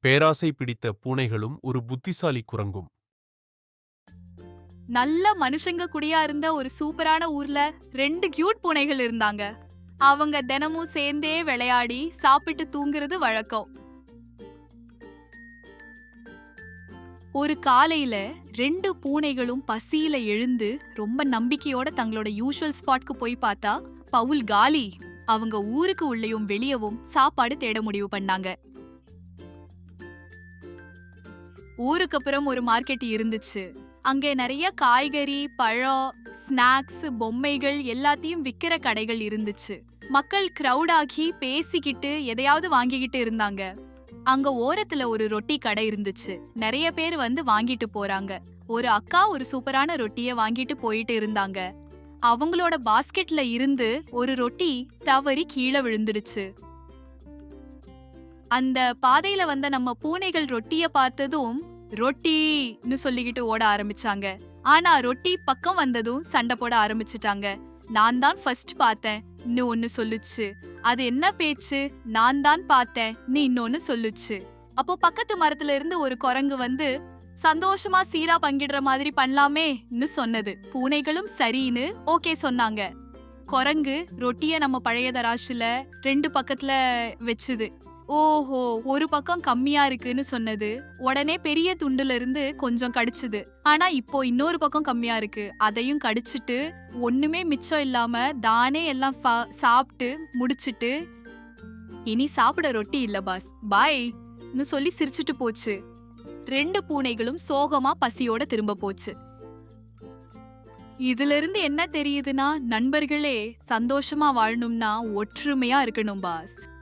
பேராசை பிடித்த பூனைகளும் ஒரு புத்திசாலி குரங்கும். நல்ல மனுஷங்க குடியா இருந்த ஒரு சூப்பரான ஊர்ல ரெண்டு கியூட் பூனைகள் இருந்தாங்க. அவங்க தினமும் சேர்ந்தே விளையாடி சாப்பிட்டு தூங்குறது வழக்கம். ஒரு காலையில ரெண்டு பூனைகளும் பசியில எழுந்து ரொம்ப நம்பிக்கையோட தங்களோட யூஷுவல் ஸ்பாட்க்கு போய் பார்த்தா பவுல் காலி அவங்க ஊருக்கு உள்ளேயும் வெளியவும் சாப்பாடு தேட முடிவு பண்ணாங்க. ஊருக்கு அப்புறம் ஒரு மார்க்கெட் இருந்துச்சு. அங்கே நிறைய காய்கறி பழம் ஸ்நாக்ஸ் பொம்மைகள் எல்லாத்தையும் விற்கிற கடைகள் இருந்துச்சு. மக்கள் க்ரௌடாகி ஆகி பேசிக்கிட்டு எதையாவது வாங்கிக்கிட்டு இருந்தாங்க. அங்க ஓரத்துல ஒரு ரொட்டி கடை இருந்துச்சு. நிறைய பேர் வந்து வாங்கிட்டு போறாங்க. ஒரு அக்கா ஒரு சூப்பரான ரொட்டிய வாங்கிட்டு போயிட்டு இருந்தாங்க. அவங்களோட பாஸ்கெட்ல இருந்து ஒரு ரொட்டி தவறி கீழே விழுந்துடுச்சு. அந்த பாதையில வந்த நம்ம பூனைகள் ரொட்டிய பார்த்ததும் ரொட்டின்னு சொல்லிக்கிட்டு ஓட ஆரம்பிச்சாங்க. ஆனா ரொட்டி பக்கம் வந்ததும் சண்டை போட ஆரம்பிச்சிட்டாங்க. நான் தான் ஃபர்ஸ்ட் பார்த்தேன். ஒன்னு சொல்லுச்சு. அது என்ன பேச்சு? நான் தான் பார்த்தேன். நீ இன்னொன்னு சொல்லுச்சு. அப்போ பக்கத்து மரத்துல இருந்து ஒரு குரங்கு வந்து சந்தோஷமா சீரா பங்கிடுற மாதிரி பண்ணலாமேன்னு சொன்னது. பூனைகளும் சரின்னு ஓகே சொன்னாங்க. குரங்கு ரொட்டிய நம்ம பழைய தராசுல ரெண்டு பக்கத்துல வச்சுது. ஓஹோ ஒரு பக்கம் கம்மியா இருக்குன்னு சொன்னது. உடனே பெரிய துண்டுல இருந்து கொஞ்சம் கடிச்சது. ஆனா இப்போ இன்னொரு பக்கம் கம்மியா இருக்கு. அதையும் கடிச்சிட்டு ஒண்ணுமே மிச்சம் இல்லாம தானே எல்லாம் சாப்பிட்டு முடிச்சிட்டு இனி சாப்பிட ரொட்டி இல்ல பாஸ். பாய்னு சொல்லி சிரிச்சிட்டு போச்சு. ரெண்டு பூனைகளும் சோகமா பசியோட திரும்ப போச்சு. இதுல இருந்து என்ன தெரியுதுன்னா நண்பர்களே சந்தோஷமா வாழணும்னா ஒற்றுமையா இருக்கணும் பாஸ்.